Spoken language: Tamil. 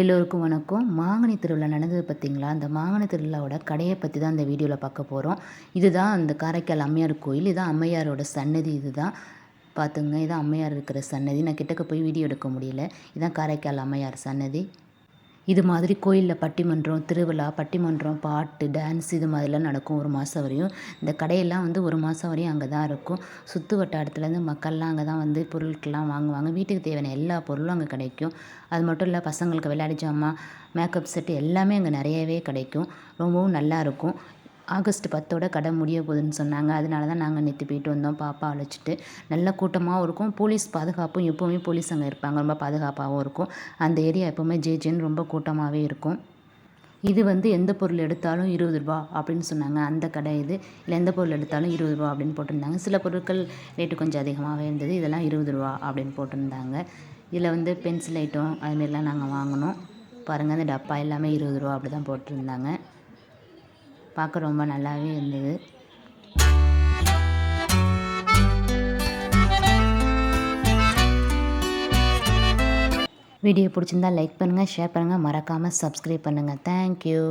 எல்லோருக்கும் வணக்கம். மாங்கனி திருவிழா நடந்தது பார்த்தீங்களா? அந்த மாங்கனி திருவிழாவோட கடையை பற்றி தான் இந்த வீடியோவில் பார்க்க போகிறோம் இதுதான் அந்த காரைக்கால் அம்மையார் கோயில். இதுதான் அம்மையாரோட சன்னதி. இதுதான் பார்த்துங்க இதான் அம்மையார் இருக்கிற சன்னதி. நான் கிட்டக்க போய் வீடியோ எடுக்க முடியல. இதுதான் காரைக்கால் அம்மையார் சன்னதி. இது மாதிரி கோயிலில் பட்டிமன்றம் திருவிழா பட்டிமன்றம் பாட்டு டான்ஸ் இது மாதிரிலாம் நடக்கும் ஒரு மாதம் வரையும். இந்த கடையெல்லாம் வந்து ஒரு மாதம் வரையும் அங்கே தான் இருக்கும். சுற்று வட்டாரத்துலேருந்து மக்கள்லாம் அங்கே தான் வந்து பொருட்கள்லாம் வாங்குவாங்க. வீட்டுக்கு தேவையான எல்லா பொருளும் அங்கே கிடைக்கும். அது மட்டும் இல்லை பசங்களுக்கு விளையாடி ஜாமான் மேக்கப் செட்டு எல்லாமே அங்கே நிறையவே கிடைக்கும். ரொம்பவும் நல்லாயிருக்கும் ஆகஸ்ட் பத்தோட கடை முடிய போகுதுன்னு சொன்னாங்க. அதனால தான் நாங்கள் நேற்று போயிட்டு வந்தோம். பாப்பா அழைச்சிட்டு நல்ல கூட்டமாகவும் இருக்கும். போலீஸ் பாதுகாப்பும் எப்போவுமே போலீஸ் அங்கே இருப்பாங்க. ரொம்ப பாதுகாப்பாகவும் இருக்கும். அந்த ஏரியா எப்போவுமே ஜே ஜேன்னு ரொம்ப கூட்டமாகவே இருக்கும். இது வந்து எந்த பொருள் எடுத்தாலும் இருபது ரூபா அப்படின்னு சொன்னாங்க. அந்த கடை இது. இல்லை எந்த பொருள் எடுத்தாலும் இருபது ரூபா அப்படின்னு போட்டிருந்தாங்க. சில பொருட்கள் ரேட்டு கொஞ்சம் அதிகமாகவே இருந்தது. இதெல்லாம் இருபது ரூபா அப்படின்னு போட்டிருந்தாங்க. இதில் வந்து பென்சில் ஐட்டம் அதுமாரிலாம் நாங்கள் வாங்கினோம். பாருங்கள் அந்த டப்பா எல்லாமே இருபது ரூபா அப்படி தான் போட்டிருந்தாங்க. பார்க்க ரொம்ப நல்லாவே இருந்தது. வீடியோ பிடிச்சிருந்தா லைக் பண்ணுங்கள் ஷேர் பண்ணுங்கள் மறக்காமல் சப்ஸ்கிரைப் பண்ணுங்கள் தேங்க்யூ